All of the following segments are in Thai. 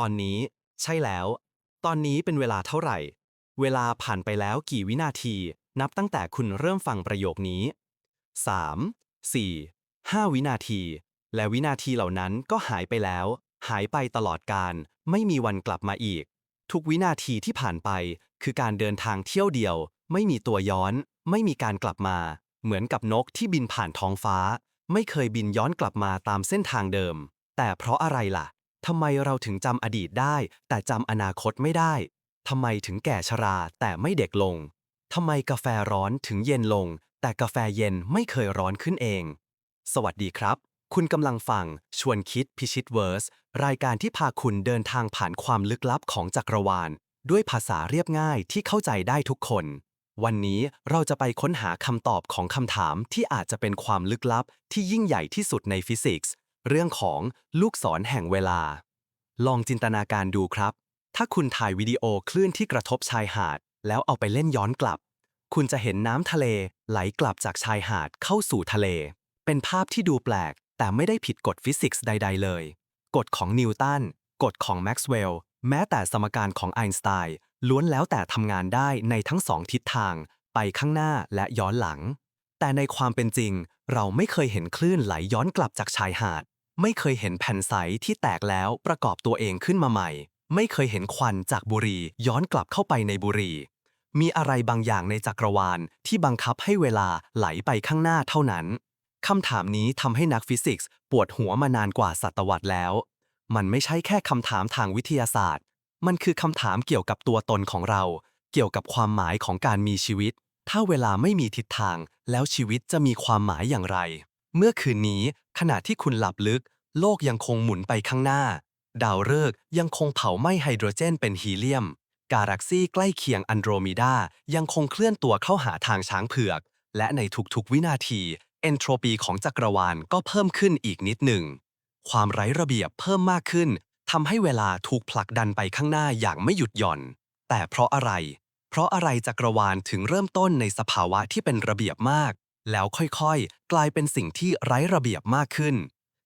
ตอนนี้ ใช่แล้ว ตอนนี้เป็นเวลาเท่าไหร่ เวลาผ่านไปแล้วกี่วินาที นับตั้งแต่คุณเริ่มฟังประโยคนี้ 3 4 5 วินาที และวินาทีเหล่านั้นก็หายไปแล้ว หายไปตลอดการ ไม่มีวันกลับมาอีก ทุกวินาทีที่ผ่านไป คือการเดินทางเที่ยวเดียว ไม่มีตัวย้อน ไม่มีการกลับมา เหมือนกับนกที่บินผ่านท้องฟ้า ไม่เคยบินย้อนกลับมาตามเส้นทางเดิม แต่เพราะอะไรล่ะ ทำไมเราถึงจำอดีตได้ แต่จำอนาคตไม่ได้ ทำไมถึงแก่ชราแต่ไม่เด็กลง ทำไมกาแฟร้อนถึงเย็นลง แต่กาแฟเย็นไม่เคยร้อนขึ้นเอง สวัสดีครับ คุณกำลังฟัง ชวนคิดพิชิตเวิร์ส รายการที่พาคุณเดินทางผ่านความลึกลับของจักรวาล ด้วยภาษาเรียบง่ายที่เข้าใจได้ทุกคน วันนี้เราจะไปค้นหาคำตอบของคำถามที่อาจจะเป็นความลึกลับที่ยิ่งใหญ่ที่สุดในฟิสิกส์ เรื่องของลูกศรแห่งเวลา ลองจินตนาการดูครับ ถ้าคุณถ่ายวิดีโอคลื่นที่กระทบชายหาด แล้วเอาไปเล่นย้อนกลับ คุณจะเห็นน้ำทะเลไหลกลับจากชายหาดเข้าสู่ทะเล เป็นภาพที่ดูแปลก แต่ไม่ได้ผิดกฎฟิสิกส์ใด ๆ เลย กฎของนิวตัน กฎของแม็กซ์เวลล์ แม้แต่สมการของไอน์สไตน์ ล้วนแล้วแต่ทำงานได้ในทั้งสองทิศทาง ไปข้างหน้าและย้อนหลัง แต่ในความเป็นจริง เราไม่เคยเห็นคลื่นไหลย้อนกลับจากชายหาด ไม่เคยเห็นแผ่นใสที่แตกแล้วประกอบตัวเองขึ้นมาใหม่ ไม่เคยเห็นควันจากบุหรี่ย้อนกลับเข้าไปในบุหรี่ มีอะไรบางอย่างในจักรวาลที่บังคับให้เวลาไหลไปข้างหน้าเท่านั้นคำถามนี้ทำให้นักฟิสิกส์ปวดหัวมานานกว่าศตวรรษแล้ว มันไม่ใช่แค่คำถามทางวิทยาศาสตร์ มันคือคำถามเกี่ยวกับตัวตนของเรา เกี่ยวกับความหมายของการมีชีวิต ถ้าเวลาไม่มีทิศทาง แล้วชีวิตจะมีความหมายอย่างไร เมื่อคืนนี้ขณะที่คุณหลับลึก โลกยังคงหมุนไปข้างหน้า ดาวฤกษ์ยังคงเผาไหม้ไฮโดรเจนเป็นฮีเลียม กาแล็กซี่ใกล้เคียงอันโดรเมดายังคงเคลื่อนตัวเข้าหาทางช้างเผือก และในทุกๆวินาที เอนโทรปีของจักรวาลก็เพิ่มขึ้นอีกนิดหนึ่ง ความไร้ระเบียบเพิ่มมากขึ้นทำให้เวลาถูกผลักดันไปข้างหน้าอย่างไม่หยุดหย่อน แต่เพราะอะไร เพราะอะไรจักรวาลถึงเริ่มต้นในสภาวะที่เป็นระเบียบมาก แล้วค่อยๆ กลายเป็นสิ่งที่ไร้ระเบียบมากขึ้น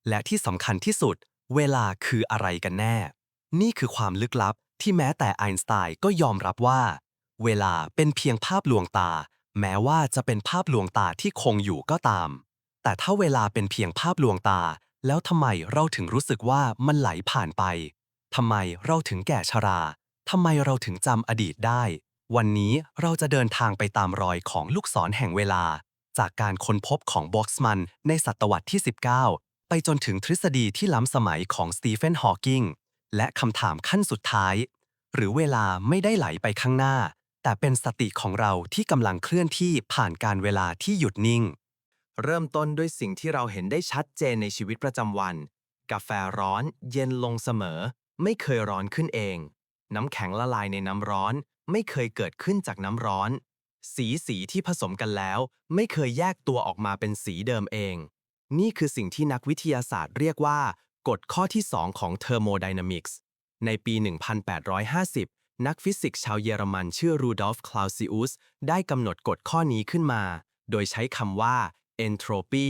และที่สำคัญที่สุด เวลาคืออะไรกันแน่ นี่คือความลึกลับที่แม้แต่ไอน์สไตน์ก็ยอมรับว่า เวลาเป็นเพียงภาพลวงตา แม้ว่าจะเป็นภาพลวงตาที่คงอยู่ก็ตาม แต่ถ้าเวลาเป็นเพียงภาพลวงตา แล้วทำไมเราถึงรู้สึกว่ามันไหลผ่านไปทำไมเราถึงแก่ชราทำไมเราถึงจำอดีตได้ วันนี้เราจะเดินทางไปตามรอยของลูกศรแห่งเวลา จากการค้นพบของบ็อกซ์มันในศตวรรษที่ 19 ไปจนถึงทฤษฎีที่ล้ำสมัยของสตีเฟนฮอว์กิงและคำถามขั้นสุดท้าย หรือเวลาไม่ได้ไหลไปข้างหน้า แต่เป็นสติของเราที่กำลังเคลื่อนที่ผ่านการเวลาที่หยุดนิ่ง เริ่มต้นด้วยสิ่งที่เราเห็นได้ชัดเจนในชีวิตประจำวัน กาแฟร้อน เย็นลงเสมอ ไม่เคยร้อนขึ้นเอง น้ำแข็งละลายในน้ำร้อน ไม่เคยเกิดขึ้นจากน้ำร้อน สีสีที่ผสมกันแล้ว ไม่เคยแยกตัวออกมาเป็นสีเดิมเอง นี่คือสิ่งที่นักวิทยาศาสตร์เรียกว่ากฎข้อที่ 2 ของเทอร์โมไดนามิกส์ในปี 1850 นักฟิสิกส์ชาวเยอรมันชื่อรูดอล์ฟคลาวซิอุสได้กำหนดกฎข้อนี้ขึ้นมา โดยใช้คำว่า entropy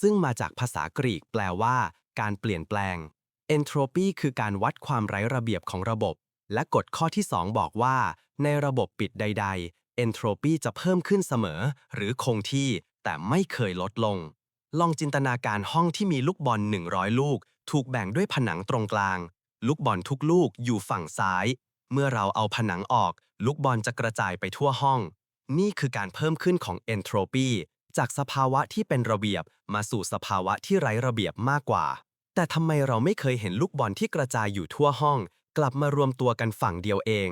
ซึ่งมาจากภาษากรีกแปลว่า การเปลี่ยนแปลง entropy คือการวัดความไร้ระเบียบของระบบ และกฎข้อที่ 2 บอกว่า ในระบบปิดใด ๆ entropy จะเพิ่มขึ้นเสมอ หรือคงที่แต่ไม่เคยลดลง ลองจินตนาการห้องที่มีลูกบอล 100 ลูก ถูกแบ่งด้วยผนังตรงกลาง ลูกบอลทุกลูกอยู่ฝั่งซ้าย เมื่อเราเอาผนังออก ลูกบอลจะกระจายไปทั่วห้อง นี่คือการเพิ่มขึ้นของ entropy จากสภาวะที่เป็นระเบียบมาสู่สภาวะที่ไร้ระเบียบมากกว่า แต่ทำไมเราไม่เคยเห็นลูกบอลที่กระจายอยู่ทั่วห้อง กลับมารวมตัวกันฝั่งเดียวเอง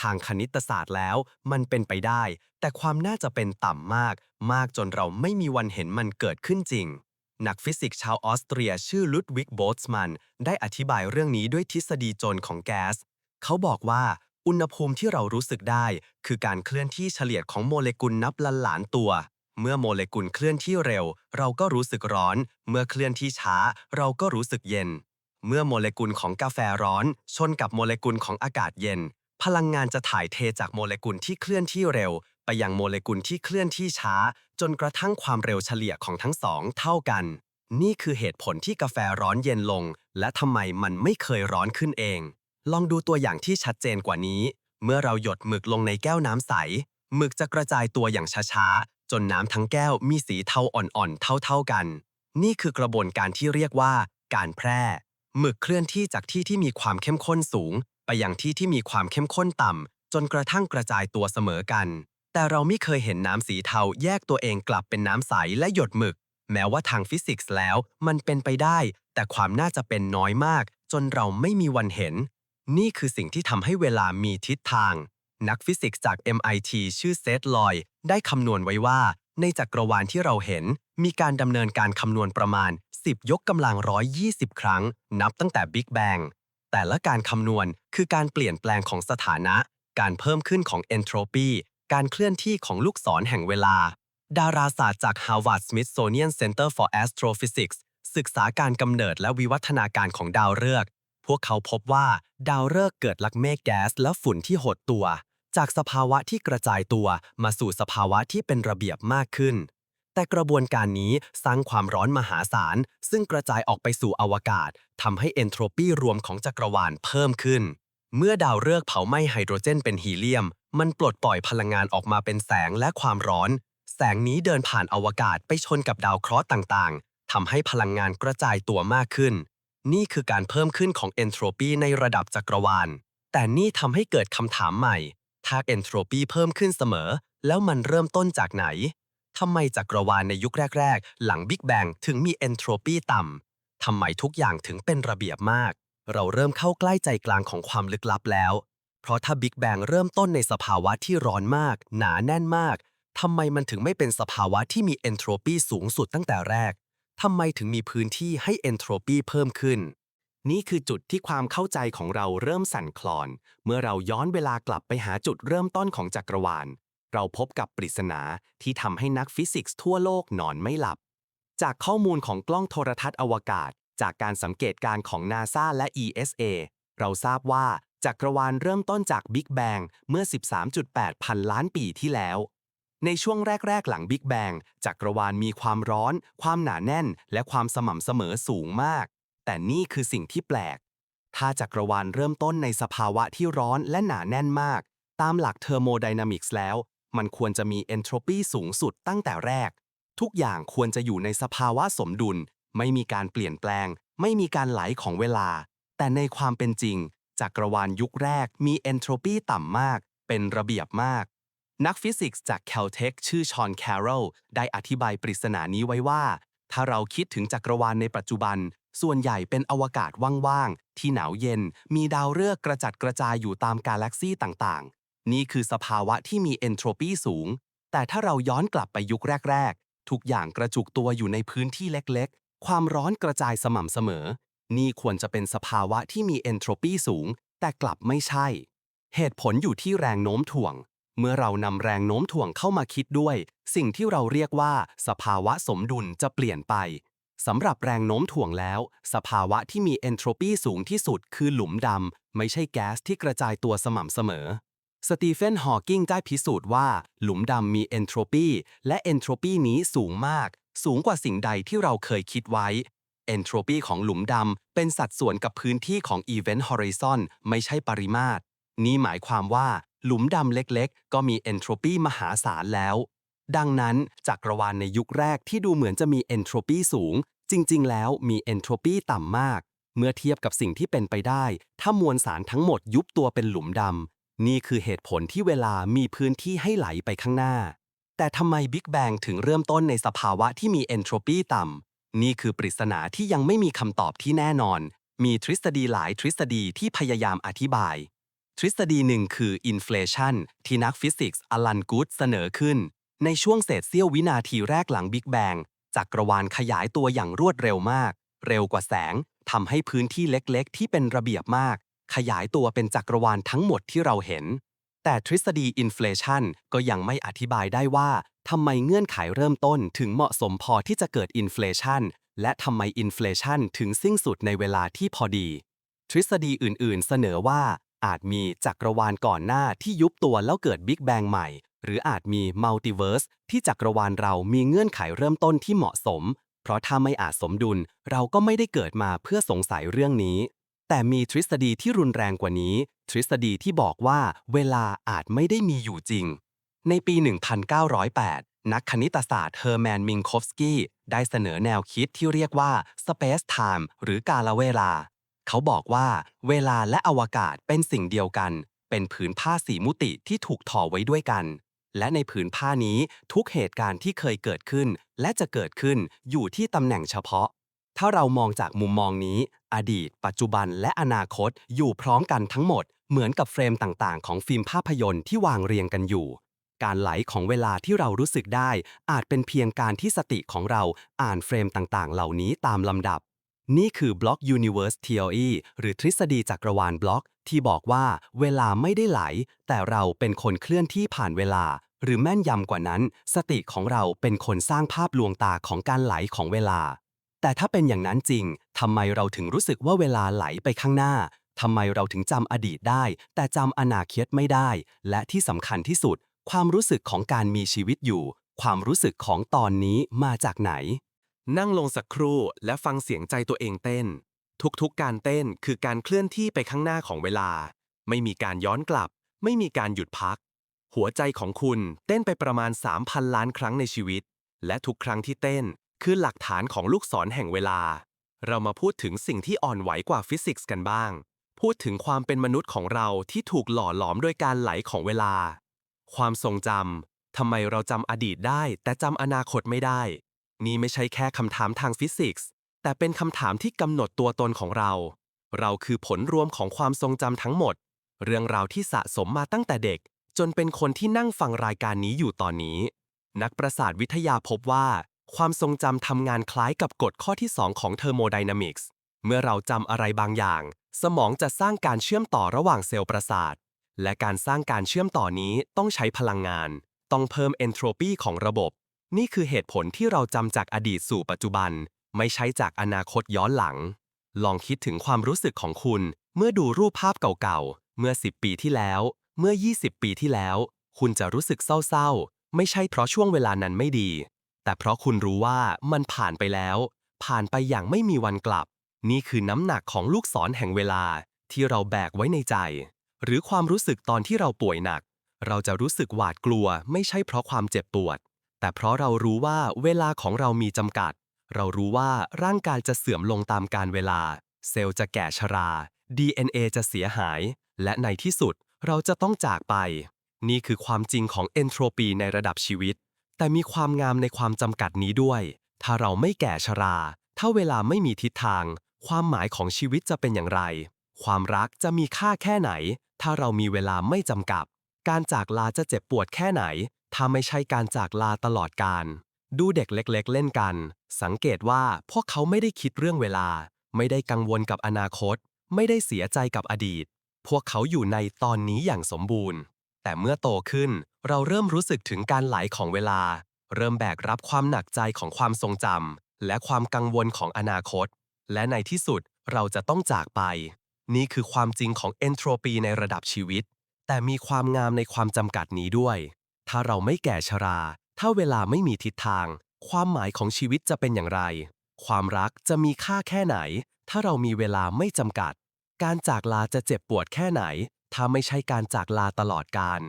ทางคณิตศาสตร์แล้ว มันเป็นไปได้ แต่ความน่าจะเป็นต่ำมาก มากจนเราไม่มีวันเห็นมันเกิดขึ้นจริง นักฟิสิกส์ชาวออสเตรียชื่อลุดวิกโบสมัน ได้อธิบายเรื่องนี้ด้วยทฤษฎีโจรของแก๊ส เขาบอกว่าอุณหภูมิที่เรารู้สึกได้ คือการเคลื่อนที่เฉลี่ยของโมเลกุลนับล้านล้านตัว เมื่อโมเลกุลเคลื่อนที่เร็ว เราก็รู้สึกร้อน เมื่อเคลื่อนที่ช้า เราก็รู้สึกเย็นเมื่อโมเลกุลของกาแฟร้อน ชนกับโมเลกุลของอากาศเย็น พลังงานจะถ่ายเทจากโมเลกุลที่เคลื่อนที่เร็ว ไปยังโมเลกุลที่เคลื่อนที่ช้า จนกระทั่งความเร็วเฉลี่ยของทั้งสองเท่ากัน นี่คือเหตุผลที่กาแฟร้อนเย็นลง และทำไมมันไม่เคยร้อนขึ้นเอง ลองดูตัวอย่างที่ชัดเจนกว่านี้ เมื่อเราหยดหมึกลงในแก้วน้ำใสหมึกจะกระจายตัวอย่างช้าๆ จนน้ำทั้งแก้วมีสีเทาอ่อนๆ เท่าๆกัน นี่คือกระบวนการที่เรียกว่า การแพร่ หมึกเคลื่อนที่จากที่ที่มีความเข้มข้นสูง ไปยังที่ที่มีความเข้มข้นต่ำจนกระทั่งกระจายตัวเสมอกัน แต่เราไม่เคยเห็นน้ำสีเทาแยกตัวเองกลับเป็นน้ำใสและหยดหมึก แม้ว่าทางฟิสิกส์แล้วมันเป็นไปได้ แต่ความน่าจะเป็นน้อยมาก จนเราไม่มีวันเห็น นี่คือสิ่งที่ทำให้เวลามีทิศทาง นักฟิสิกส์จาก MIT ชื่อเซธลอยได้คำนวณไว้ว่าในจักรวาลที่เราเห็น มีการดำเนินการคำนวณประมาณ 10 ยกกำลัง 120 ครั้ง นับตั้งแต่ Big Bang แต่ละการคำนวณคือการเปลี่ยนแปลงของสถานะ การเพิ่มขึ้นของ entropy การเคลื่อนที่ของลูกศรแห่งเวลา ดาราศาสตร์จาก Harvard Smithsonian Center for Astrophysics ศึกษาการกำเนิดและวิวัฒนาการของดาวฤกษ์ พวกเขาพบว่าดาวฤกษ์เกิดลักเมฆแก๊สและฝุ่นที่หดตัว จากสภาวะที่กระจายตัวมาสู่สภาวะที่เป็นระเบียบมากขึ้น แต่กระบวนการนี้สร้างความร้อนมหาศาล ซึ่งกระจายออกไปสู่อวกาศทำให้เอนโทรปีรวมของจักรวาลเพิ่มขึ้น เมื่อดาวฤกษ์เผาไหม้ไฮโดรเจนเป็นฮีเลียม มันปลดปล่อยพลังงานออกมาเป็นแสงและความร้อน แสงนี้เดินผ่านอวกาศไปชนกับดาวเคราะห์ต่างๆทำให้พลังงานกระจายตัวมากขึ้น นี่คือการเพิ่มขึ้นของเอนโทรปีในระดับจักรวาล แต่นี่ทำให้เกิดคำถามใหม่ ถ้าเอนโทรปีเพิ่มขึ้นเสมอ แล้วมันเริ่มต้นจากไหน ทำไมจักรวาลในยุคแรก ๆ หลังบิ๊กแบงถึงมีเอนโทรปีต่ำทำไมทุกอย่างถึงเป็นระเบียบมาก เราเริ่มเข้าใกล้ใจกลางของความลึกลับแล้ว เพราะถ้าบิ๊กแบงเริ่มต้นในสภาวะที่ร้อนมาก หนาแน่นมากทำไมมันถึงไม่เป็นสภาวะที่มีเอนโทรปีสูงสุดตั้งแต่แรกทำไมถึงมีพื้นที่ให้เอนโทรปีเพิ่มขึ้น นี่คือจุดที่ความเข้าใจของเราเริ่มสั่นคลอน เมื่อเราย้อนเวลากลับไปหาจุดเริ่มต้นของจักรวาล เราพบกับปริศนาที่ทำให้นักฟิสิกส์ทั่วโลกนอนไม่หลับ จากข้อมูลของกล้องโทรทัศน์อวกาศ จากการสังเกตการณ์ของ NASA และ ESA เราทราบว่าจักรวาลเริ่มต้นจากบิ๊กแบงเมื่อ 13.8 พันล้านปีที่แล้ว ในช่วงแรก ๆ หลังบิ๊กแบงจักรวาลมีความร้อน ความหนาแน่น และความสม่ำเสมอสูงมาก แต่นี่คือสิ่งที่แปลก ถ้าจักรวาลเริ่มต้นในสภาวะที่ร้อนและหนาแน่นมาก ตามหลักเทอร์โมไดนามิกส์แล้ว มันควรจะมีเอนโทรปีสูงสุดตั้งแต่แรก ทุกอย่างควรจะอยู่ในสภาวะสมดุล ไม่มีการเปลี่ยนแปลง ไม่มีการไหลของเวลา แต่ในความเป็นจริง จักรวาลยุคแรกมีเอนโทรปีต่ำมาก เป็นระเบียบมาก นักฟิสิกส์จาก Caltech ชื่อชอนแคโรลได้อธิบายปริศนานี้ไว้ว่า ถ้าเราคิดถึงจักรวาลในปัจจุบัน ส่วนใหญ่เป็นอวกาศว่างๆที่หนาวเย็น มีดาวฤกษ์กระจัดกระจายอยู่ตามกาแล็กซี่ต่างๆ นี่คือสภาวะที่มีเอนโทรปีสูง แต่ถ้าเราย้อนกลับไปยุคแรก ๆ ทุกอย่างกระจุกตัวอยู่ในพื้นที่เล็กๆ ความร้อนกระจายสม่ำเสมอ นี่ควรจะเป็นสภาวะที่มีเอนโทรปีสูง แต่กลับไม่ใช่ เหตุผลอยู่ที่แรงโน้มถ่วง เมื่อเรานำแรงโน้มถ่วงเข้ามาคิดด้วย สิ่งที่เราเรียกว่า สภาวะสมดุลจะเปลี่ยนไปสำหรับแรงโน้มถ่วงแล้ว สภาวะที่มีเอนโทรปีสูงที่สุดคือหลุมดำไม่ใช่แก๊สที่กระจายตัวสม่ำเสมอ สตีเฟน ฮอว์กิงได้พิสูจน์ว่า หลุมดำมีเอนโทรปี และเอนโทรปีนี้สูงมาก สูงกว่าสิ่งใดที่เราเคยคิดไว้ เอนโทรปีของหลุมดำเป็นสัดส่วนกับพื้นที่ของ Event Horizon ไม่ใช่ปริมาตร นี่หมายความว่า หลุมดำเล็กๆ ก็มีเอนโทรปีมหาศาลแล้ว ดังนั้นจักรวาลในยุคแรกที่ดูเหมือนจะมีเอนโทรปีสูง จริงๆ แล้วมีเอนโทรปีต่ำมาก เมื่อเทียบกับสิ่งที่เป็นไปได้ ถ้ามวลสารทั้งหมดยุบตัวเป็นหลุมดำ นี่คือเหตุผลที่เวลามีพื้นที่ให้ไหลไปข้างหน้า แต่ทำไมบิ๊กแบงถึงเริ่มต้นในสภาวะที่มีเอนโทรปีต่ำ นี่คือปริศนาที่ยังไม่มีคำตอบที่แน่นอน มีทฤษฎีหลายทฤษฎีที่พยายามอธิบาย ทฤษฎีหนึ่งคืออินฟลชันที่นักฟิสิกส์อลันกูดเสนอขึ้น ในช่วงเศษเสี้ยววินาทีแรกหลังบิ๊กแบงจักรวาลขยายตัวอย่างรวดเร็วมาก เร็วกว่าแสงทำให้พื้นที่เล็กๆ ที่เป็นระเบียบมาก ขยายตัวเป็นจักรวาลทั้งหมดที่เราเห็น แต่ทฤษฎีอินฟลชันก็ยังไม่อธิบายได้ว่าทำไมเงื่อนไขเริ่มต้นถึงเหมาะสมพอที่จะเกิดอินฟลชันและทำไมอินฟลชันถึงสิ้นสุดในเวลาที่พอดี ทฤษฎีอื่น ๆ เสนอว่าอาจมีจักรวาลก่อนหน้าที่ยุบตัวแล้วเกิดบิ๊กแบงใหม่ หรืออาจมีมัลติเวิร์สที่จักรวาลเรามีเงื่อนไขเริ่มต้นที่เหมาะสม เพราะถ้าไม่อาจสมดุล เราก็ไม่ได้เกิดมาเพื่อสงสัยเรื่องนี้ แต่มีทฤษฎีที่รุนแรงกว่านี้ ทฤษฎีที่บอกว่าเวลาอาจไม่ได้มีอยู่จริง ในปี 1908 นักคณิตศาสตร์เฮอร์แมนมิงโคฟสกี้ได้เสนอแนวคิดที่เรียกว่า Space Time หรือกาลเวลา เขาบอกว่าเวลาและอวกาศเป็นสิ่งเดียวกัน เป็นผืนผ้าสีมุติที่ถูกทอไว้ด้วยกัน และในผืนผ้านี้ทุกเหตุการณ์ที่เคยเกิดขึ้น และจะเกิดขึ้นอยู่ที่ตำแหน่งเฉพาะ ถ้าเรามองจากมุมมองนี้ อดีต ปัจจุบันและอนาคตอยู่พร้อมกันทั้งหมด เหมือนกับเฟรมต่างๆ ของฟิล์มภาพยนตร์ที่วางเรียงกันอยู่ การไหลของเวลาที่เรารู้สึกได้ อาจเป็นเพียงการที่สติของเราอ่านเฟรมต่างๆ เหล่านี้ตามลำดับ นี่คือ Block Universe Theory หรือทฤษฎีจักรวาลบล็อก ที่บอกว่าเวลาไม่ได้ไหล แต่เราเป็นคนเคลื่อนที่ผ่านเวลา หรือแม่นยำกว่านั้น สติของเราเป็นคนสร้างภาพลวงตาของการไหลของเวลา แต่ถ้าเป็นอย่างนั้นจริง ทำไมเราถึงรู้สึกว่าเวลาไหลไปข้างหน้า ทำไมเราถึงจำอดีตได้ แต่จำอนาคตไม่ได้ และที่สำคัญที่สุด ความรู้สึกของการมีชีวิตอยู่ ความรู้สึกของตอนนี้มาจากไหน นั่งลงสักครู่และฟังเสียงใจตัวเองเต้น ทุกๆการเต้นคือการเคลื่อนที่ไปข้างหน้าของเวลา ไม่มีการย้อนกลับ ไม่มีการหยุดพัก หัวใจของคุณเต้นไปประมาณ 3,000 ล้านครั้งในชีวิต และทุกครั้งที่เต้น คือหลักฐานของลูกศรแห่งเวลา เรามาพูดถึงสิ่งที่อ่อนไหวกว่าฟิสิกส์กันบ้าง พูดถึงความเป็นมนุษย์ของเราที่ถูกหล่อหลอมโดยการไหลของเวลา ความทรงจำทำไมเราจำอดีตได้ แต่จำอนาคตไม่ได้ นี่ไม่ใช่แค่คำถามทางฟิสิกส์ แต่เป็นคำถามที่กำหนดตัวตนของเรา เราคือผลรวมของความทรงจำทั้งหมด เรื่องราวที่สะสมมาตั้งแต่เด็ก จนเป็นคนที่นั่งฟังรายการนี้อยู่ตอนนี้ นักประสาทวิทยาพบว่า ความทรงจำทำงานคล้ายกับกฎข้อที่ 2 ของเทอร์โมไดนามิกส์ เมื่อเราจำอะไรบางอย่าง สมองจะสร้างการเชื่อมต่อระหว่างเซลล์ประสาท และการสร้างการเชื่อมต่อนี้ต้องใช้พลังงาน ต้องเพิ่มเอนโทรปีของระบบ นี่คือเหตุผลที่เราจำจากอดีตสู่ปัจจุบัน ไม่ใช่จากอนาคตย้อนหลัง ลองคิดถึงความรู้สึกของคุณ เมื่อดูรูปภาพเก่าๆ เมื่อ 10 ปีที่แล้ว เมื่อ 20 ปีที่แล้ว คุณจะรู้สึกเศร้าๆ ไม่ใช่เพราะช่วงเวลานั้นไม่ดี แต่เพราะคุณรู้ว่ามันผ่านไปแล้ว ผ่านไปอย่างไม่มีวันกลับ นี่คือน้ำหนักของลูกศรแห่งเวลาที่เราแบกไว้ในใจ หรือความรู้สึกตอนที่เราป่วยหนัก เราจะรู้สึกหวาดกลัวไม่ใช่เพราะความเจ็บปวด แต่เพราะเรารู้ว่าเวลาของเรามีจำกัด เรารู้ว่าร่างกายจะเสื่อมลงตามกาลเวลา เซลล์จะแก่ชรา DNA จะเสียหาย และในที่สุดเราจะต้องจากไป นี่คือความจริงของเอนโทรปีในระดับชีวิต แต่มีความงามในความจำกัดนี้ด้วย ถ้าเราไม่แก่ชรา ถ้าเวลาไม่มีทิศทาง ความหมายของชีวิตจะเป็นอย่างไร ความรักจะมีค่าแค่ไหน ถ้าเรามีเวลาไม่จำกัด การจากลาจะเจ็บปวดแค่ไหน ถ้าไม่ใช่การจากลาตลอดกาลดูเด็กเล็กๆ เล่นกัน สังเกตว่าพวกเขาไม่ได้คิดเรื่องเวลา ไม่ได้กังวลกับอนาคต ไม่ได้เสียใจกับอดีต พวกเขาอยู่ในตอนนี้อย่างสมบูรณ์ แต่เมื่อโตขึ้น เราเริ่มรู้สึกถึงการไหลของเวลา เริ่มแบกรับความหนักใจของความทรงจำและความกังวลของอนาคต และในที่สุดเราจะต้องจากไป นี่คือความจริงของเอนโทรปีในระดับชีวิต แต่มีความงามในความจำกัดนี้ด้วย ถ้าเราไม่แก่ชรา ถ้าเวลาไม่มีทิศทาง ความหมายของชีวิตจะเป็นอย่างไร ความรักจะมีค่าแค่ไหน ถ้าเรามีเวลาไม่จำกัด การจากลาจะเจ็บปวดแค่ไหน ถ้าไม่ใช่การจากลาตลอดกาล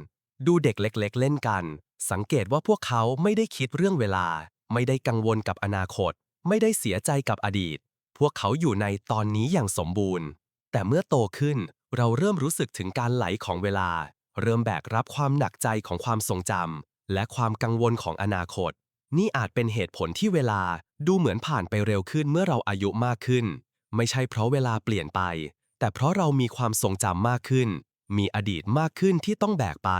ดูเด็กเล็กๆ เล่นกัน สังเกตว่าพวกเขาไม่ได้คิดเรื่องเวลา ไม่ได้กังวลกับอนาคต ไม่ได้เสียใจกับอดีต พวกเขาอยู่ในตอนนี้อย่างสมบูรณ์ แต่เมื่อโตขึ้นเราเริ่มรู้สึกถึงการไหลของเวลา เริ่มแบกรับความหนักใจของความทรงจำและความกังวลของอนาคต นี่อาจเป็นเหตุผลที่เวลาดูเหมือนผ่านไปเร็วขึ้นเมื่อเราอายุมากขึ้น ไม่ใช่เพราะเวลาเปลี่ยนไป แต่เพราะเรามีความทรงจำมากขึ้น มีอดีตมากขึ้นที่ต้องแบกไป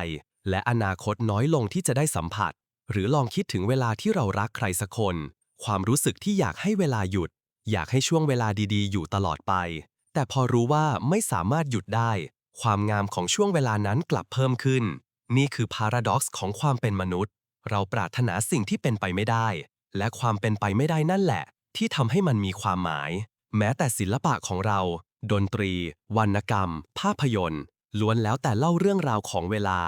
และอนาคตน้อยลงที่จะได้สัมผัส หรือลองคิดถึงเวลาที่เรารักใครสักคน ความรู้สึกที่อยากให้เวลาหยุด อยากให้ช่วงเวลาดีๆ อยู่ตลอดไป แต่พอรู้ว่าไม่สามารถหยุดได้ ความงามของช่วงเวลานั้นกลับเพิ่มขึ้น นี่คือพาราด็อกซ์ของความเป็นมนุษย์ เราปรารถนาสิ่งที่เป็นไปไม่ได้ และความเป็นไปไม่ได้นั่นแหละ ที่ทำให้มันมีความหมาย แม้แต่ศิลปะของเรา ดนตรี วรรณกรรม ภาพยนตร์ล้วนแล้วแต่เล่าเรื่องราวของเวลา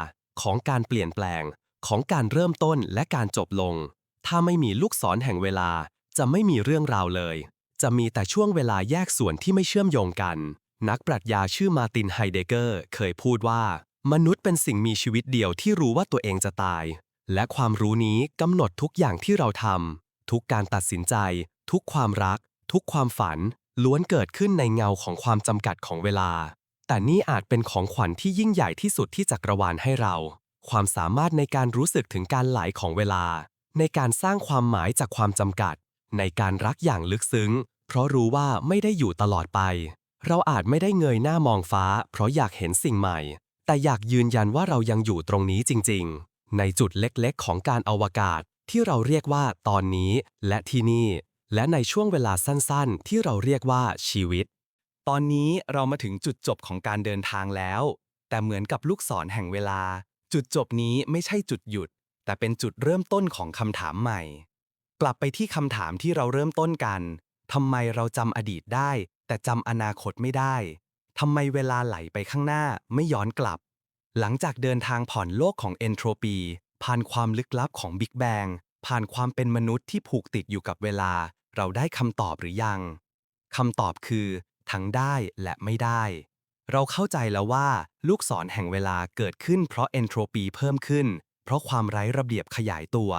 ของการเปลี่ยนแปลง ของการเริ่มต้นและการจบลง ถ้าไม่มีลูกศรแห่งเวลา จะไม่มีเรื่องราวเลย จะมีแต่ช่วงเวลาแยกส่วนที่ไม่เชื่อมโยงกัน นักปรัชญาชื่อมาตินไฮเดเกอร์ เคยพูดว่า มนุษย์เป็นสิ่งมีชีวิตเดียวที่รู้ว่าตัวเองจะตาย และความรู้นี้กำหนดทุกอย่างที่เราทำทุกการตัดสินใจ ทุกความรัก ทุกความฝัน ล้วนเกิดขึ้นในเงาของความจำกัดของเวลา แต่นี่อาจเป็นของขวัญที่ยิ่งใหญ่ที่สุดที่จักรวาลให้เรา ความสามารถในการรู้สึกถึงการไหลของเวลา ในการสร้างความหมายจากความจำกัด ในการรักอย่างลึกซึ้ง เพราะรู้ว่าไม่ได้อยู่ตลอดไป เราอาจไม่ได้เงยหน้ามองฟ้า เพราะอยากเห็นสิ่งใหม่ แต่อยากยืนยันว่าเรายังอยู่ตรงนี้จริง ๆ ในจุดเล็กๆ ของการอวกาศที่เราเรียกว่าตอนนี้และที่นี่ และในช่วงเวลาสั้นๆ ที่เราเรียกว่าชีวิต ตอนนี้เรามาถึงจุดจบของการเดินทางแล้ว แต่เหมือนกับลูกศรแห่งเวลา จุดจบนี้ไม่ใช่จุดหยุด แต่เป็นจุดเริ่มต้นของคำถามใหม่ กลับไปที่คำถามที่เราเริ่มต้นกันทำไมเราจำอดีตได้ แต่จำอนาคตไม่ได้ทำไมเวลาไหลไปข้างหน้าไม่ย้อนกลับ หลังจากเดินทางผ่อนโลกของเอนโทรปี ผ่านความลึกลับของบิ๊กแบงผ่านความเป็นมนุษย์ที่ผูกติดอยู่กับเวลา เราได้คำตอบหรือยังคำตอบคือ ทั้งได้และไม่ได้ เราเข้าใจแล้วว่า ลูกศรแห่งเวลาเกิดขึ้นเพราะเอนโทรปีเพิ่มขึ้น เพราะความไร้ระเบียบขยายตัว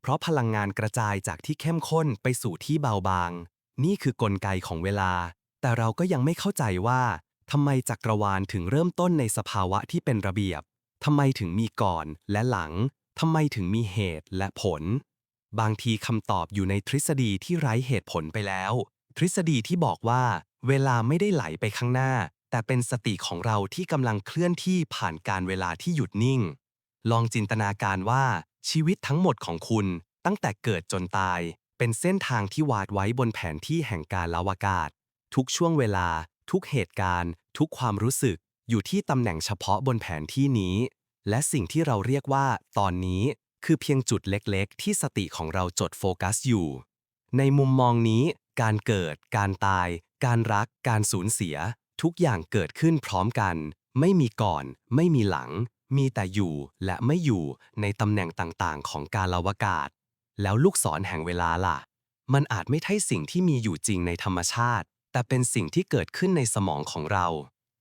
เพราะพลังงานกระจายจากที่เข้มข้นไปสู่ที่เบาบาง นี่คือกลไกของเวลา แต่เราก็ยังไม่เข้าใจว่าทำไมจักรวาลถึงเริ่มต้นในสภาวะที่เป็นระเบียบทำไมถึงมีก่อนและหลังทำไมถึงมีเหตุและผล บางทีคำตอบอยู่ในทฤษฎีที่ไร้เหตุผลไปแล้ว ทฤษฎีที่บอกว่า เวลาไม่ได้ไหลไปข้างหน้า แต่เป็นสติของเราที่กำลังเคลื่อนที่ผ่านการเวลาที่หยุดนิ่ง ลองจินตนาการว่าชีวิตทั้งหมดของคุณ ตั้งแต่เกิดจนตาย เป็นเส้นทางที่วาดไว้บนแผนที่แห่งการลาวากาศ ทุกช่วงเวลา ทุกเหตุการณ์ ทุกความรู้สึก อยู่ที่ตำแหน่งเฉพาะบนแผนที่นี้ และสิ่งที่เราเรียกว่า ตอนนี้ คือเพียงจุดเล็กๆ ที่สติของเราจดโฟกัสอยู่ ในมุมมองนี้ การเกิด การตาย การรัก การสูญเสีย ทุกอย่างเกิดขึ้นพร้อมกัน ไม่มีก่อน ไม่มีหลัง มีแต่อยู่และไม่อยู่ในตำแหน่งต่างๆ ของการลาวากาศ แล้วลูกศรแห่งเวลาล่ะ มันอาจไม่ใช่สิ่งที่มีอยู่จริงในธรรมชาติ แต่เป็นสิ่งที่เกิดขึ้นในสมองของเรา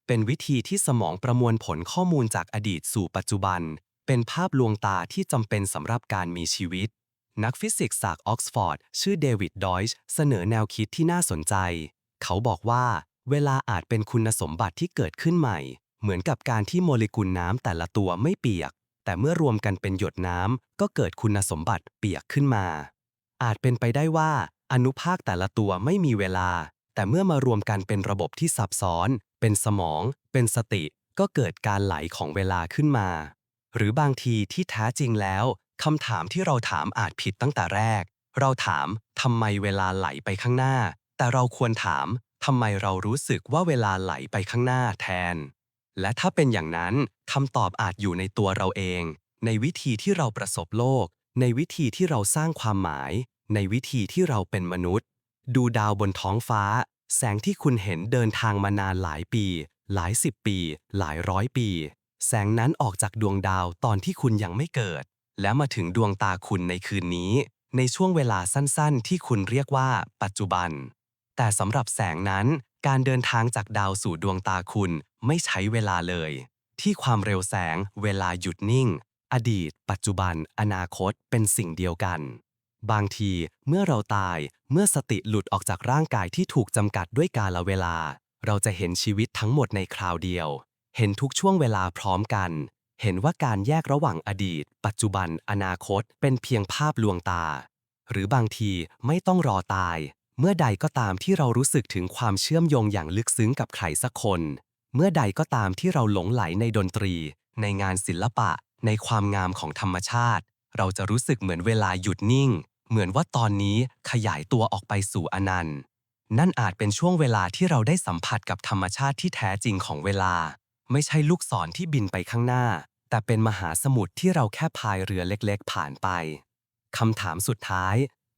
เป็นวิธีที่สมองประมวลผลข้อมูลจากอดีตสู่ปัจจุบัน เป็นภาพลวงตาที่จำเป็นสำหรับการมีชีวิต นักฟิสิกส์จากออกซฟอร์ดชื่อเดวิดดอยช์เสนอแนวคิดที่น่าสนใจ เขาบอกว่าเวลาอาจเป็นคุณสมบัติที่เกิดขึ้นใหม่ เหมือนกับการที่โมเลกุลน้ำแต่ละตัวไม่เปียก แต่เมื่อรวมกันเป็นหยดน้ำก็เกิดคุณสมบัติเปียกขึ้นมา อาจเป็นไปได้ว่า อนุภาคแต่ละตัวไม่มีเวลา แต่เมื่อมารวมกันเป็นระบบที่ซับซ้อน เป็นสมอง เป็นสติ ก็เกิดการไหลของเวลาขึ้นมา หรือบางทีที่แท้จริงแล้วคำถามที่เราถามอาจผิดตั้งแต่แรก เราถามทำไมเวลาไหลไปข้างหน้า แต่เราควรถามทำไมเรารู้สึกว่าเวลาไหลไปข้างหน้าแทน และถ้าเป็นอย่างนั้นคำตอบอาจอยู่ในตัวเราเอง ในวิธีที่เราประสบโลก ในวิธีที่เราสร้างความหมาย ในวิธีที่เราเป็นมนุษย์ ดูดาวบนท้องฟ้า แสงที่คุณเห็นเดินทางมานานหลายปี หลายสิบปี หลายร้อยปี แสงนั้นออกจากดวงดาวตอนที่คุณยังไม่เกิด และมาถึงดวงตาคุณในคืนนี้ ในช่วงเวลาสั้นๆ ที่คุณเรียกว่า ปัจจุบัน แต่สำหรับแสงนั้น การเดินทางจากดาวสู่ดวงตาคุณไม่ใช้เวลาเลย ที่ความเร็วแสง เวลาหยุดนิ่ง อดีต ปัจจุบัน อนาคตเป็นสิ่งเดียวกัน บางทีเมื่อเราตายเมื่อสติหลุดออกจากร่างกายที่ถูกจำกัดด้วยกาลเวลา เราจะเห็นชีวิตทั้งหมดในคราวเดียว เห็นทุกช่วงเวลาพร้อมกัน เห็นว่าการแยกระหว่างอดีต ปัจจุบัน อนาคต เป็นเพียงภาพลวงตา หรือบางทีไม่ต้องรอตาย เมื่อใดก็ตามที่เรารู้สึกถึงความเชื่อมโยงอย่างลึกซึ้งกับใครสักคน เมื่อใดก็ตามที่เราหลงไหลในดนตรี ในงานศิลปะ ในความงามของธรรมชาติ เราจะรู้สึกเหมือนเวลาหยุดนิ่ง เหมือนว่าตอนนี้ขยายตัวออกไปสู่อนันต์ นั่นอาจเป็นช่วงเวลาที่เราได้สัมผัสกับธรรมชาติที่แท้จริงของเวลา ไม่ใช่ลูกศรที่บินไปข้างหน้า แต่เป็นมหาสมุทรที่เราแค่พายเรือเล็กๆ ผ่านไปคำถามสุดท้าย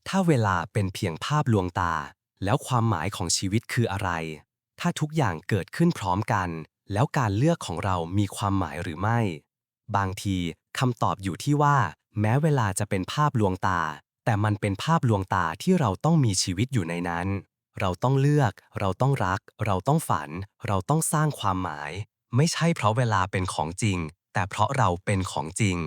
ถ้าเวลาเป็นเพียงภาพลวงตา แล้วความหมายของชีวิตคืออะไร ถ้าทุกอย่างเกิดขึ้นพร้อมกัน แล้วการเลือกของเรามีความหมายหรือไม่ บางทีคำตอบอยู่ที่ว่า แม้เวลาจะเป็นภาพลวงตา แต่มันเป็นภาพลวงตาที่เราต้องมีชีวิตอยู่ในนั้น เราต้องเลือก เราต้องรัก เราต้องฝัน เราต้องสร้างความหมาย ไม่ใช่เพราะเวลาเป็นของจริง แต่เพราะเราเป็นของจริง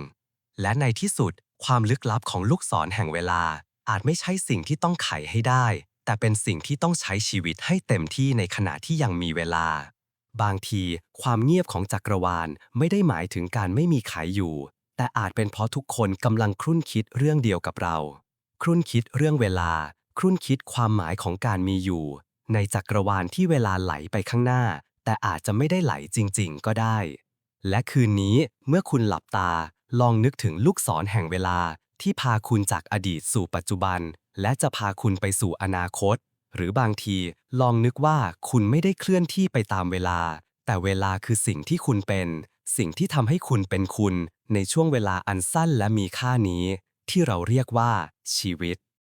และในที่สุดความลึกลับของลูกศรแห่งเวลา อาจไม่ใช่สิ่งที่ต้องไขให้ได้ แต่เป็นสิ่งที่ต้องใช้ชีวิตให้เต็มที่ในขณะที่ยังมีเวลา บางที ความเงียบของจักรวาลไม่ได้หมายถึงการไม่มีใครอยู่ แต่อาจเป็นเพราะทุกคนกำลังครุ่นคิดเรื่องเดียวกับเรา ครุ่นคิดเรื่องเวลา ครุ่นคิดความหมายของการมีอยู่ ในจักรวาลที่เวลาไหลไปข้างหน้า แต่อาจจะไม่ได้ไหลจริง ๆ ก็ได้ และคืนนี้เมื่อคุณหลับตาลองนึกถึงลูกศรแห่งเวลา ที่พาคุณจากอดีตสู่ปัจจุบัน และจะพาคุณไปสู่อนาคต หรือบางทีลองนึกว่าคุณไม่ได้เคลื่อนที่ไปตามเวลา แต่เวลาคือสิ่งที่คุณเป็น สิ่งที่ทำให้คุณเป็นคุณ ในช่วงเวลาอันสั้นและมีค่านี้ ที่เราเรียกว่าชีวิต